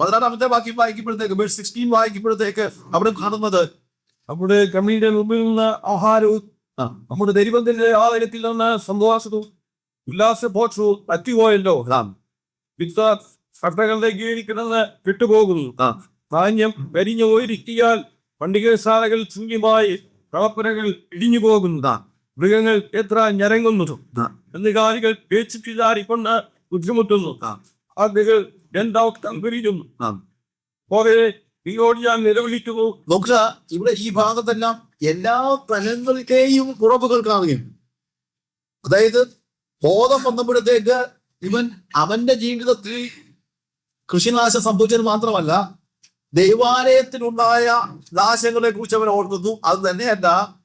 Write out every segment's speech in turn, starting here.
പതിനാറാമത്തെ വാക്യം വായിക്കുമ്പോഴത്തേക്ക് verse sixteen വായിക്കുമ്പോഴത്തേക്ക് അവിടെ കാണുന്നത് നമ്മുടെ കമ്മിയുടെ മുമ്പിൽ നിന്ന് ആഹാരവും നമ്മുടെ ദൈവത്തിന്റെ ആലയത്തിൽ നിന്ന് സന്തോഷവും ഉല്ലാസഭോക്ഷവും സട്ടകളുടെ കീഴിൽ കിടന്ന് വിട്ടുപോകുന്നു. ധാന്യം വരിഞ്ഞു പോയിരിക്കിയാൽ പണ്ടികശാലകൾ ശൂന്യമായി പ്രവർത്തനകൾ ഇടിഞ്ഞു പോകുന്നതാണ് മൃഗങ്ങൾ എത്ര ഞരങ്ങുന്നു. ആ, കന്നുകാലികൾ പേച്ചിപ്പിതാരിക്കൊണ്ട് ബുദ്ധിമുട്ടുന്നു. ആദ്യകൾ രണ്ടാം പിരിഞ്ഞുന്നു ആ. പോലെ നീയോട് ഞാൻ നിലവിളിക്കുന്നു. നോക്കുക ഇവിടെ ഈ ഭാഗത്തെല്ലാം എല്ലാ തലങ്ങളിലെയും കുറവുകൾ കാണുകയും അതായത് ബോധം വന്നപ്പോഴത്തേക്ക് ഇവൻ അവന്റെ ജീവിതത്തിൽ കൃഷിനാശം സംഭവിച്ചത് മാത്രമല്ല ദൈവാലയത്തിലുണ്ടായ നാശങ്ങളെ കുറിച്ച് അവൻ ഓർക്കുന്നു. അത് തന്നെയല്ല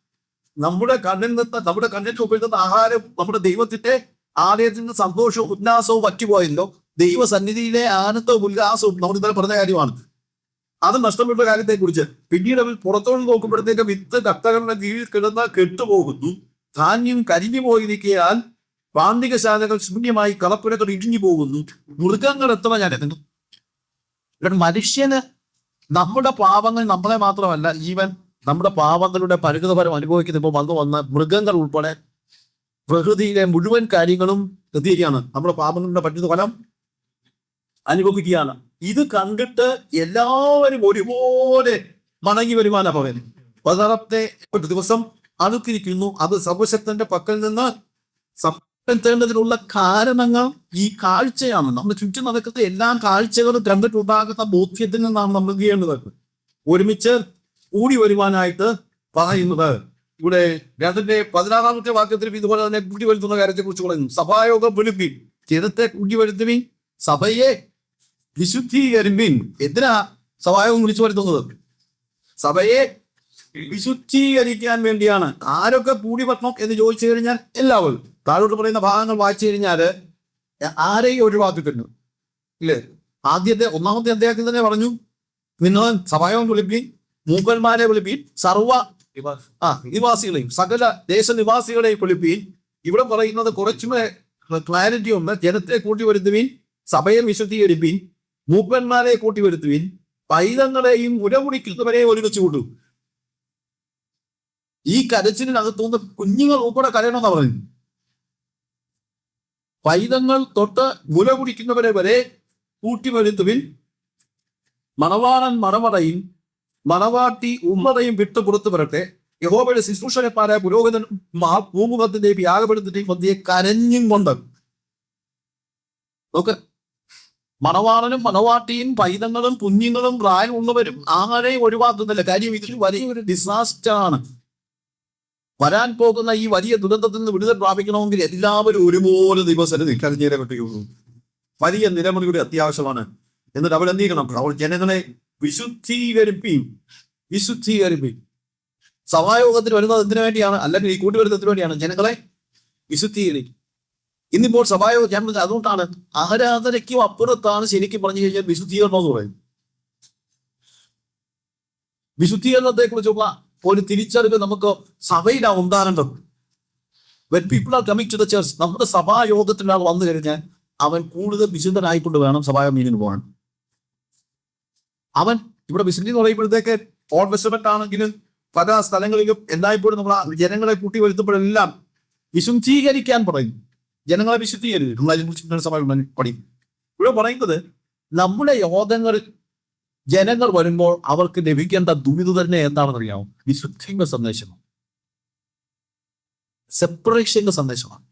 നമ്മുടെ കണ്ണിൽ നിന്ന് നമ്മുടെ കണ്ണിൽ നിന്ന് ആഹാരം നമ്മുടെ ദൈവത്തിന്റെ ആലയത്തിന്റെ സന്തോഷവും ഉല്ലാസവും പറ്റുപോയല്ലോ ദൈവസന്നിധിയിലെ ആനന്ദവും ഉല്ലാസവും നമ്മൾ ഇന്നലെ പറഞ്ഞ കാര്യമാണ്. അത് നഷ്ടപ്പെട്ട കാര്യത്തെ കുറിച്ച്. പിന്നീട് അവർ പുറത്തോട്ട് നോക്കുമ്പോഴത്തേക്ക് വിത്ത് കത്തകളുടെ കീഴിൽ കിടന്ന് കെട്ടുപോകുന്നു. ധാന്യം കരിഞ്ഞു പോയിരിക്കയാൽ പാണ്ഡികശാലകൾ ശൂന്യമായി കളപ്പുരത്തോട് ഇടിഞ്ഞു പോകുന്നു. മൃഗങ്ങൾ എത്ര ഞാൻ എത്തുന്നു മനുഷ്യന് നമ്മുടെ പാപങ്ങൾ നമ്മളെ മാത്രമല്ല ജീവൻ നമ്മുടെ പാപങ്ങളുടെ പരിണിതഫലം അനുഭവിക്കുമ്പോൾ വന്നു വന്ന മൃഗങ്ങൾ ഉൾപ്പെടെ പ്രകൃതിയിലെ മുഴുവൻ കാര്യങ്ങളും എത്തിയിരിക്കുകയാണ് നമ്മുടെ പാപങ്ങളുടെ പരിണിതഫലം അനുഭവിക്കുകയാണ്. ഇത് കണ്ടിട്ട് എല്ലാവരും ഒരുപോലെ മടങ്ങി വരുവാനാ പറയുന്നത് പതിനാറത്തെ ഒരു ദിവസം അടുത്തിരിക്കുന്നു അത് സർവശക്തന്റെ പക്കൽ നിന്ന് സംഭവിക്കേണ്ടതിനുള്ള കാരണങ്ങൾ ഈ കാഴ്ചയാണ്. നമ്മൾ ചുറ്റും നടക്കുന്ന എല്ലാ കാഴ്ചകളും കണ്ടിട്ടുണ്ടാകുന്ന ബോധ്യത്തിൽ നിന്നാണ് നമ്മൾ ചെയ്യേണ്ടത്? ഒരുമിച്ച് കൂടി വരുവാനായിട്ട് പറയുന്നത്. ഇവിടെ രണ്ടിന്റെ പതിനാറാമത്തെ വാക്യത്തിൽ ഇതുപോലെ തന്നെ കൂടി വരുത്തുന്ന കാര്യത്തെ കുറിച്ച് പറയുന്നു. സഭായോഗം വിളിപ്പി. ചിരത്തെ കൂടി വരുത്തുവി സഭയെ വിശുദ്ധീകരിപ്പിൻ എന്തിനാ സഭായം വിളിച്ചു വരുത്തുന്നത്? സഭയെ വിശുദ്ധീകരിക്കാൻ വേണ്ടിയാണ്. ആരൊക്കെ കൂടി പറ്റണം എന്ന് ചോദിച്ചു കഴിഞ്ഞാൽ എല്ലാവരും. താഴോട്ട് പറയുന്ന ഭാഗങ്ങൾ വായിച്ചു കഴിഞ്ഞാൽ ആരെയും ഒഴിവാക്കിക്കുന്നു ഇല്ലേ? ആദ്യത്തെ ഒന്നാമത്തെ അദ്ദേഹത്തിൽ തന്നെ പറഞ്ഞു നിങ്ങൾ സഭായം വിളിപ്പിൻ മൂപ്പന്മാരെ വിളിപ്പിൻ സർവ ആ നിവാസികളെയും സകല ദേശനിവാസികളെയും വിളിപ്പിൻ. ഇവിടെ പറയുന്നത് കുറച്ചുകൂടെ ക്ലാരിറ്റി ഒന്ന് ജനത്തെ കൂട്ടി വരുത്തുവിൻ സഭയെ വിശുദ്ധീകരിപ്പിൻ. മൂപ്പന്മാരെ കൂട്ടി വരുത്തുവിൻ പൈതങ്ങളെയും ഉരമുടിക്കുന്നവരെയും ഒരുമിച്ച് കൂട്ടു ഈ കരച്ചിലിനകത്തുനിന്ന് കുഞ്ഞുങ്ങൾ ഉൾപ്പെടെ കരയണമെന്ന് പറഞ്ഞു പൈതങ്ങൾ തൊട്ട് മുല കുടിക്കുന്നവരെ വരെ കൂട്ടി വരുത്തുവിൻ മണവാളൻ മറമടയും മണവാട്ടി ഉമ്മറയും വിട്ടു പുറത്തു വരട്ടെ. യഹോബയുടെ ശുശ്രൂഷകന്മാരായ പുരോഹിതൻ ഭൂമുഖത്തിന്റെയും യാഗപ്പെടുത്തിന്റെയും മധ്യയെ കരഞ്ഞും കൊണ്ട്. നോക്ക് മണവാളനും മണവാട്ടിയും പൈതങ്ങളും കുഞ്ഞുങ്ങളും പ്രായമുള്ളവരും ആരെയും ഒഴിവാക്കുന്നില്ല കാര്യം ഇതൊരു വലിയൊരു ഡിസാസ്റ്റർ ആണ്. വരാൻ പോകുന്ന ഈ വലിയ ദുരന്തത്തിൽ നിന്ന് വിടുതൽ പ്രാപിക്കണമെങ്കിൽ എല്ലാവരും ഒരുപോലെ ദിവസം കരഞ്ഞേരെ പറ്റുകയുള്ളൂ. വലിയ നിലമുറിയുടെ അത്യാവശ്യമാണ്. എന്നിട്ട് അവരെന്ത് ചെയ്യണം? അവൾ ജനങ്ങളെ വിശുദ്ധീകരിപ്പിയും വിശുദ്ധീകരിപ്പിയും. സഭായോഗത്തിന് വരുന്നത് എന്തിനു വേണ്ടിയാണ്? അല്ലെങ്കിൽ ഈ കൂട്ടി വരുന്നതിന് വേണ്ടിയാണ് ജനങ്ങളെ വിശുദ്ധീകരിക്കും. ഇന്നിപ്പോൾ സഭായോഗം ഞാൻ അതുകൊണ്ടാണ് ആരാധനയ്ക്കും അപ്പുറത്താണ് ശരിക്കും പറഞ്ഞു കഴിഞ്ഞാൽ വിശുദ്ധീകരണം എന്ന് പറയുന്നത്. വിശുദ്ധീകരണത്തെ കുറിച്ചുള്ള ഒരു തിരിച്ചറിവ് നമുക്ക് സഭയിലാണ് ഉണ്ടാകേണ്ടത്. When people are coming to the church നമ്മുടെ സഭായോഗത്തിലാണ് വന്നു കഴിഞ്ഞാൽ അവൻ കൂടുതൽ വിശുദ്ധനായിക്കൊണ്ട് വേണം സഭായോഗത്തിന് പോകാൻ. അവൻ ഇവിടെ വിശുദ്ധി എന്ന് പറയുമ്പോഴത്തേക്ക് ഓൾ വെസ്റ്റമെന്റ് ആണെങ്കിലും പല സ്ഥലങ്ങളിലും എല്ലായ്പ്പോഴും നമ്മൾ ജനങ്ങളെ കൂട്ടി വരുത്തുമ്പോഴെല്ലാം വിശുദ്ധീകരിക്കാൻ പറയും. ജനങ്ങളെ വിശുദ്ധീകരിക്കും നമ്മൾ പഠിക്കും. ഇവിടെ പറയുന്നത് നമ്മുടെ യോഗങ്ങൾ ജനങ്ങൾ വരുമ്പോൾ അവർക്ക് ലഭിക്കേണ്ട ദുരിത തന്നെ എന്താണെന്ന് അറിയാമോ? വിശുദ്ധിന്റെ സന്ദേശമാണ്. സെപ്പറേഷന്റെ സന്ദേശമാണ്.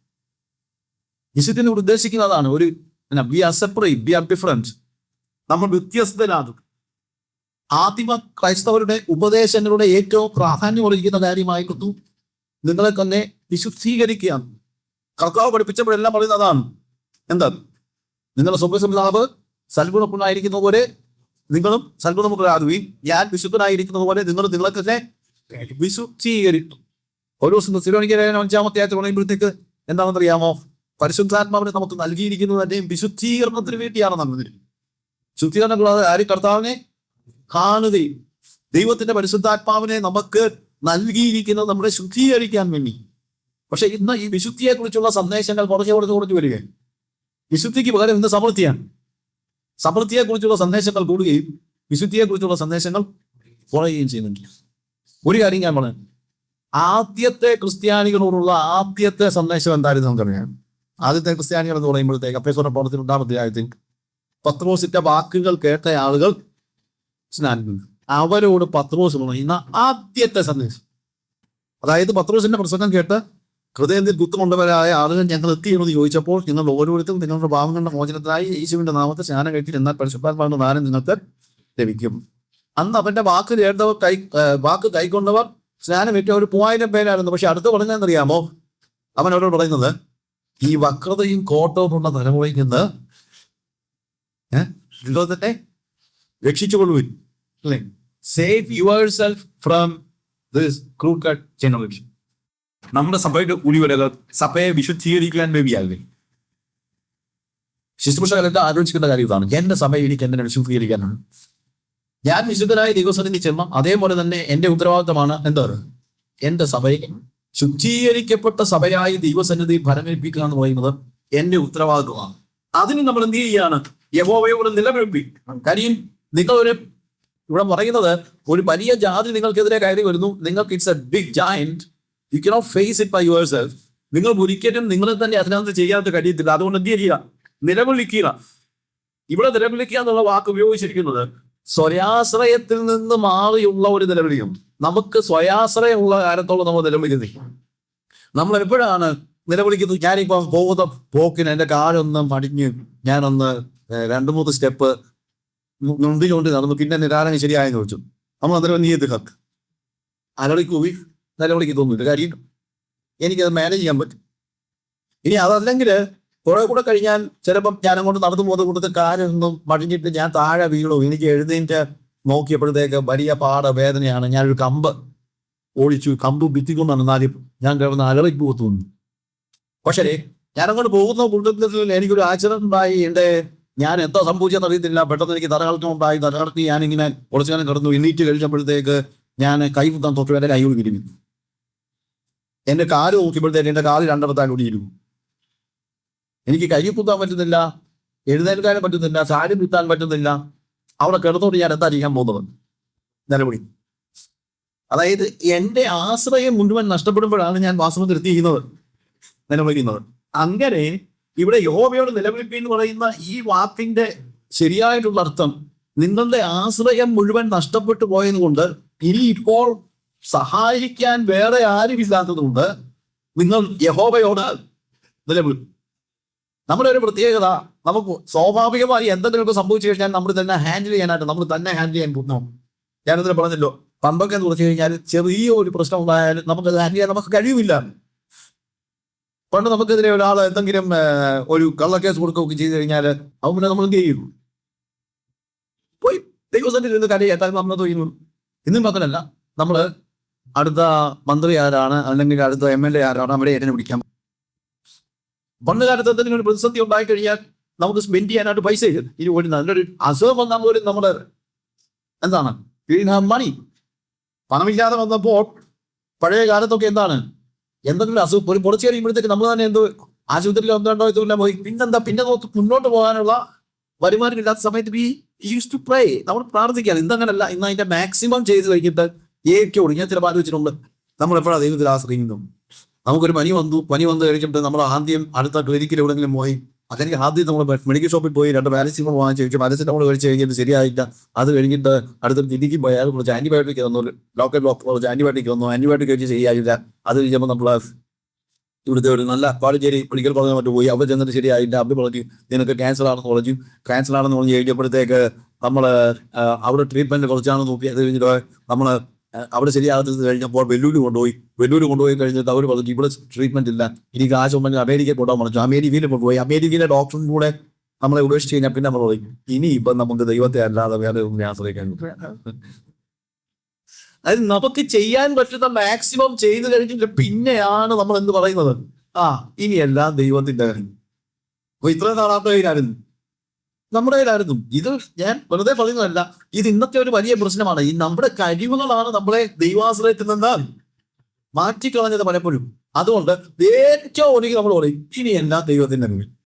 വിശുദ്ധിനെ ഉദ്ദേശിക്കുന്നതാണ് ഒരു we are separate we are different നമ്മൾ വ്യത്യസ്തരാണ്. ആദിമ ക്രൈസ്തവരുടെ ഉപദേശങ്ങളുടെ ഏറ്റവും പ്രാധാന്യമൊളിക്കുന്ന കാര്യമായിരുന്നു നിങ്ങളെ തന്നെ വിശുദ്ധീകരിക്കുകയാണ്. കർത്താവ് പഠിപ്പിച്ചപ്പോഴെല്ലാം പറയുന്നത് അതാണ്. എന്താ? നിങ്ങളുടെ സ്വപ്നസംലാവ് സൽഗുണപ്പുണ്ണായിരിക്കുന്ന പോലെ നിങ്ങളും സൽഗുണമുള്ളതാകുകയും ഞാൻ വിശുദ്ധനായിരിക്കുന്നത് പോലെ നിങ്ങൾ നിങ്ങളെ തന്നെ വിശുദ്ധീകരിക്കും. ഓരോ സ്ഥിരോണിക്കുന്ന അഞ്ചാമത്തെ ആഴ്ച പറയുമ്പോഴത്തേക്ക് എന്താണെന്ന് അറിയാമോ പരിശുദ്ധാത്മാവിനെ നമുക്ക് നൽകിയിരിക്കുന്നത് തന്നെ വിശുദ്ധീകരണത്തിന് വേണ്ടിയാണ് നമ്മൾ ശുദ്ധീകരണം കൂടാതെ ആര് കർത്താവിനെ കാണുകയും ദൈവത്തിന്റെ പരിശുദ്ധാത്മാവിനെ നമുക്ക് നൽകിയിരിക്കുന്നത് നമ്മളെ ശുദ്ധീകരിക്കാൻ വേണ്ടി. പക്ഷെ ഇന്ന് ഈ വിശുദ്ധിയെക്കുറിച്ചുള്ള സന്ദേശങ്ങൾ കുറച്ച് കുറച്ച് കുറച്ച് വരികയും വിശുദ്ധിക്ക് പകരം ഇന്ന് സമൃദ്ധിയാണ്. സമൃദ്ധിയെ കുറിച്ചുള്ള സന്ദേശങ്ങൾ കൂടുകയും വിശുദ്ധിയെക്കുറിച്ചുള്ള സന്ദേശങ്ങൾ കുറയുകയും ചെയ്യുന്നുണ്ട്. ഒരു കാര്യം ഞാൻ പറഞ്ഞു ആദ്യത്തെ ക്രിസ്ത്യാനികളോടുള്ള ആദ്യത്തെ സന്ദേശം എന്തായിരുന്നു നമുക്കറിയാം. ആദ്യത്തെ ക്രിസ്ത്യാനികൾ എന്ന് പറയുമ്പോഴത്തേക്ക് അപ്പേശ്വര പ്രവർത്തി രണ്ടാമത്തെ അധ്യായത്തിൽ പത്രോസിന്റെ വാക്കുകൾ കേട്ട ആളുകൾ സ്നാനിക്കുന്നു. അവരോട് പത്രോസ് പറയുന്ന ആദ്യത്തെ സന്ദേശം. അതായത് പത്രോസിന്റെ പ്രസംഗം കേട്ട് ഹൃദയത്തിൽ കുത്തുകൊണ്ടവരായ ആളുകൾ ഞങ്ങൾ എത്തിയെന്ന് ചോദിച്ചപ്പോൾ നിങ്ങൾ ഓരോരുത്തരും നിങ്ങളുടെ ഭാവങ്ങളുടെ മോചനത്തിനായി യേശുവിന്റെ നാമത്തെ സ്നാനം കഴിച്ചിട്ട് എന്നാൽ പരിശുദ്ധാത്മാവിന്റെ ദാനം നിങ്ങൾക്ക് ലഭിക്കും. അന്ന് അവന്റെ വാക്ക് ചേർന്നവർ കൈ വാക്ക് കൈക്കൊണ്ടവർ സ്നാനം ഏറ്റവും ഒരു മൂവായിരം പേരായിരുന്നു. പക്ഷെ അടുത്ത് പറഞ്ഞതെന്നറിയാമോ അവൻ അവരോട് പറയുന്നത് ഈ വക്രതയും കോട്ടവും ഉള്ള തലമുറയിൽ നിന്ന് ലോകത്തെ രക്ഷിച്ചുകൊള്ളുവിൻ. അല്ലേ? Save yourself from this crooked generation നമ്മുടെ സഭയുടെ ഉളിവരകൾ സഭയെ വിശുദ്ധീകരിക്കാൻ വേണ്ടിയാകെ ശുശ്രൂഷകളെല്ലാം ആലോചിക്കേണ്ട കാര്യം ഇതാണ്. എന്റെ സഭയെ എനിക്ക് എന്നെ വിശുദ്ധീകരിക്കാനാണ്? ഞാൻ വിശുദ്ധനായ ദിവസത്തിന് ചെന്ന അതേപോലെ തന്നെ എന്റെ ഉത്തരവാദിത്തമാണ് എന്താണ് എന്റെ സഭയെ ശുദ്ധീകരിക്കപ്പെട്ട സഭയായി ദൈവസന്നിധി ഫലമേൽപ്പിക്കുക എന്ന് പറയുന്നത് എന്റെ ഉത്തരവാദിത്വമാണ്. അതിന് നമ്മൾ എന്ത് ചെയ്യുകയാണ് യഹോവയോട് നിലനിൽപ്പി കാര്യം നിങ്ങൾ ഒരു ഇവിടെ പറയുന്നത് ഒരു വലിയ ജാതി നിങ്ങൾക്കെതിരെ കയറി വരുന്നു. നിങ്ങൾക്ക് it's a big giant you cannot face it by yourself നിങ്ങൾ ഒരിക്കലും നിങ്ങളെ തന്നെ അതിനകത്ത് ചെയ്യാത്ത കഴിയത്തില്ല അതുകൊണ്ട് എന്ത് ചെയ്യുക? നിലവിളിക്കുക. ഇവിടെ നിലവിളിക്കുക എന്നുള്ള വാക്ക് ഉപയോഗിച്ചിരിക്കുന്നത് സ്വയാശ്രയത്തിൽ നിന്ന് മാറിയുള്ള ഒരു നിലവിളിയും. നമുക്ക് സ്വയാശ്രയമുള്ള കാലത്തോളം നമ്മൾ നിലവിളിക്കുന്നത് നമ്മൾ എപ്പോഴാണ് നിലവിളിക്കുന്നത്? ഞാനിപ്പോ പോകുന്ന പോക്കിന് എന്റെ കാലൊന്ന് മടിഞ്ഞ് ഞാനൊന്ന് രണ്ട് മൂന്ന് സ്റ്റെപ്പ് നൊന്തിച്ചുകൊണ്ട് നടന്നു. പിന്നെ നിരാലം ശരിയായെന്ന് ചോദിച്ചു. നമ്മൾ അന്നേരം നീ ഇത് ഹക്ക് അലളിക്കൂവി നിലവിളിക്ക് തോന്നുന്നില്ല. കാര്യം എനിക്കത് മാനേജ് ചെയ്യാൻ പറ്റും. ഇനി അതല്ലെങ്കിൽ കുറെ കൂടെ കഴിഞ്ഞാൽ ചിലപ്പം ഞാൻ അങ്ങോട്ട് നടന്നു പോകുന്ന കൂട്ടത്തിൽ കാലൊന്നും മടിഞ്ഞിട്ട് ഞാൻ താഴെ വീണു എനിക്ക് എഴുന്നേറ്റ് നോക്കിയപ്പോഴത്തേക്ക് വലിയ പാട വേദനയാണ് ഞാനൊരു കമ്പ് ഓടിച്ചു. കമ്പ് ഭിത്തിക്കൊണ്ടാണ് എന്നാലും ഞാൻ കിടന്ന് അലറിക്ക് പോത്തുന്നു പക്ഷേ ഞാൻ അങ്ങോട്ട് പോകുന്ന കൂട്ടത്തിൽ എനിക്കൊരു ആക്സിഡന്റ് ഉണ്ടായി. എന്റെ ഞാൻ എന്താ സംഭവിച്ചെന്ന് അറിയത്തില്ല. പെട്ടെന്ന് എനിക്ക് തലകൾക്കം ഉണ്ടായി. തലകടത്തി ഞാനിങ്ങനെ കുറച്ചു നേരം കിടന്നു. എണ്ണീറ്റ് കഴിച്ചപ്പോഴത്തേക്ക് ഞാൻ കൈ കുത്താൻ തൊട്ട് എന്റെ കൈ ഒഴുകിയിരുന്നു എന്റെ കാൽ നോക്കിയപ്പോഴത്തേക്ക് എന്റെ കാൽ രണ്ടിടത്താൽ ഒടിയിരുന്നു എനിക്ക് കൈ കുത്താൻ പറ്റുന്നില്ല എഴുന്നേൽക്കാനും പറ്റുന്നില്ല സാരി കുത്താൻ പറ്റുന്നില്ല. അവിടെ കിടന്നോണ്ട് ഞാൻ എന്താ ചെയ്യാൻ പോകുന്നത്? നിലവിളി. അതായത് എന്റെ ആശ്രയം മുഴുവൻ നഷ്ടപ്പെടുമ്പോഴാണ് ഞാൻ വാസ്തവത്തിൽ എത്തിയിരിക്കുന്നത്. നിലവിളിക്കുന്നത്. അങ്ങനെ ഇവിടെ യഹോവയോട് നിലവിളിപ്പി എന്ന് പറയുന്ന ഈ വാക്കിന്റെ ശരിയായിട്ടുള്ള അർത്ഥം നിങ്ങളുടെ ആശ്രയം മുഴുവൻ നഷ്ടപ്പെട്ടു പോയത് കൊണ്ട് ഇനി ഇപ്പോൾ സഹായിക്കാൻ വേറെ ആരും ആരുമില്ലാത്തതുകൊണ്ട് നിങ്ങൾ യഹോബയോട് നിലവിളി നമ്മുടെ ഒരു പ്രത്യേകത നമുക്ക് സ്വാഭാവികമായി എന്തെങ്കിലുമൊക്കെ സംഭവിച്ചു കഴിഞ്ഞാൽ നമ്മൾ തന്നെ ഹാൻഡിൽ ചെയ്യാനായിട്ട് നമ്മൾ തന്നെ ഹാൻഡിൽ ചെയ്യാൻ പോകുന്നു. ഞാനിതിൽ പറഞ്ഞല്ലോ പമ്പൊക്കെ എന്ന് പറഞ്ഞു കഴിഞ്ഞാൽ ചെറിയ ഒരു പ്രശ്നം ഉണ്ടായാലും നമുക്കത് ഹാൻഡിൽ ചെയ്യാൻ നമുക്ക് കഴിയുമില്ല. പണ്ട് നമുക്കെതിരെ ഒരാൾ എന്തെങ്കിലും ഒരു കള്ളക്കേസ് കൊടുക്കുകയൊക്കെ ചെയ്തു കഴിഞ്ഞാൽ അവൻ പിന്നെ നമ്മൾ എന്ത് ചെയ്യും? പോയി ദൈവസന്നിധി കരയേറ്റാൽ നമ്മൾ തോന്നുന്നു ഇന്നും മാത്രമല്ല നമ്മൾ അടുത്ത മന്ത്രി ആരാണ്? അല്ലെങ്കിൽ അടുത്ത എം എൽ എ ആരാണ്? അവിടെ എന്നെ പിടിക്കാൻ പണ്ട് കാലത്ത് എന്തെങ്കിലും ഒരു പ്രതിസന്ധി ഉണ്ടായി കഴിഞ്ഞാൽ നമുക്ക് സ്പെൻഡ് ചെയ്യാനായിട്ട് പൈസ ഇല്ല? ഇനി ഒരു നല്ലൊരു അസുഖം വന്നാൽ പോലും നമ്മൾ എന്താണ്? മണി പണമില്ലാതെ വന്നപ്പോൾ പഴയ കാലത്തൊക്കെ എന്താണ്? എന്തെങ്കിലും അസുഖം ഒരു പൊളിച്ചു കഴിയുമ്പോഴത്തേക്ക് നമ്മൾ തന്നെ എന്തോ ആശുപത്രിയിൽ ഒന്നുണ്ടോ ഇതുമില്ല പോയി. പിന്നെന്താ? പിന്നെ മുന്നോട്ട് പോകാനുള്ള വരുമാനം ഇല്ലാത്ത സമയത്ത് വി യൂസ് ടു പ്രേ നമ്മൾ പ്രാർത്ഥിക്കാൻ ഇന്നങ്ങനല്ല ഇന്ന് അതിന്റെ മാക്സിമം ചെയ്ത് കഴിഞ്ഞിട്ട് ഏറ്റവും ഞാൻ ചില ആലോചിച്ചിട്ടുണ്ട് നമ്മൾ എപ്പോഴാണ് ദൈവത്തിൽ ആശ്രയിക്കുന്നു നമുക്കൊരു പനി വന്നു. പനി വന്നു കഴിഞ്ഞിട്ട് നമ്മൾ ആദ്യം അടുത്ത ക്ലിനിക്കിൽ എവിടെയെങ്കിലും പോയി. അതെനിക്ക് ആദ്യം നമ്മൾ മെഡിക്കൽ ഷോപ്പിൽ പോയി രണ്ട് പാരസിമോൾ വാങ്ങിച്ച് കഴിച്ചു. പാരസിറ്റമോൾ കഴിച്ച് കഴിഞ്ഞിട്ട് ശരിയായില്ല. അത് കഴിഞ്ഞിട്ട് അടുത്ത ക്ലിനിക്കിൽ പോയി. കുറച്ച് ആന്റിബയോട്ടിക് തന്നു. ലോക്കൽ ഡോക്ടർ കുറച്ച് ആന്റിബയോട്ടിക് തന്നു. ആന്റിബയോട്ടിക് കഴിച്ച് ശരിയായില്ല. അത് കഴിഞ്ഞപ്പോൾ നമ്മൾ ഇവിടുത്തെ ഒരു നല്ല പാളിച്ചേരി മെഡിക്കൽ കോളേജ് മറ്റു പോയി. അവിടെ ചെന്നിട്ട് ശരിയായില്ല. അവർ പറഞ്ഞു നിനക്ക് ക്യാൻസർ ആണെന്ന് പറഞ്ഞു. ക്യാൻസർ ആണെന്ന് പറഞ്ഞു കഴിഞ്ഞപ്പോഴത്തേക്ക് നമ്മൾ അവിടെ ട്രീറ്റ്മെന്റ് കുറച്ചാണെന്ന് നോക്കി. അത് കഴിഞ്ഞിട്ട് നമ്മൾ അവിടെ ശരിയാകുന്നത് കഴിഞ്ഞപ്പോൾ വെല്ലൂരി കൊണ്ടുപോയി. വെല്ലൂരി കൊണ്ടുപോയി കഴിഞ്ഞിട്ട് അവർ പറഞ്ഞു ഇവിടെ ട്രീറ്റ്മെന്റ് ഇല്ല. ഇനി കാശ് ഉണ്ടെങ്കിൽ അമേരിക്കയിൽ കൊണ്ടുപോകാൻ പറഞ്ഞു. അമേരിക്കയിൽ കൊണ്ടുപോയി. അമേരിക്കയിലെ ഡോക്ടറും കൂടെ നമ്മളെ ഉപേക്ഷിച്ച് കഴിഞ്ഞാൽ പിന്നെ നമ്മൾ പറയും ഇനി ഇപ്പം നമുക്ക് ദൈവത്തെ അല്ലാതെ വേറെ ഒന്നും ആശ്രയിക്കാൻ അതായത് നമുക്ക് ചെയ്യാൻ പറ്റുന്ന മാക്സിമം ചെയ്തു കഴിഞ്ഞിട്ട് പിന്നെയാണ് നമ്മൾ എന്ത് പറയുന്നത്? ആ ഇനിയെല്ലാം ദൈവത്തിന്റെ അപ്പൊ ഇത്രയും നാളാത്ത കയ്യിലായിരുന്നു നമ്മുടെ കയ്യിലായിരുന്നു. ഇത് ഞാൻ വെറുതെ പറയുന്നതല്ല. ഇത് ഇന്നത്തെ ഒരു വലിയ പ്രശ്നമാണ്. ഈ നമ്മുടെ കഴിവുകളാണ് നമ്മളെ ദൈവാശ്രയത്തിൽ നിന്ന് മാറ്റിക്കളഞ്ഞത് പലപ്പോഴും. അതുകൊണ്ട് ഏറ്റവും ഒടുങ്ങി നമ്മൾ പറയും. ഇനി എല്ലാ ദൈവത്തിന്റെ മുന്നിൽ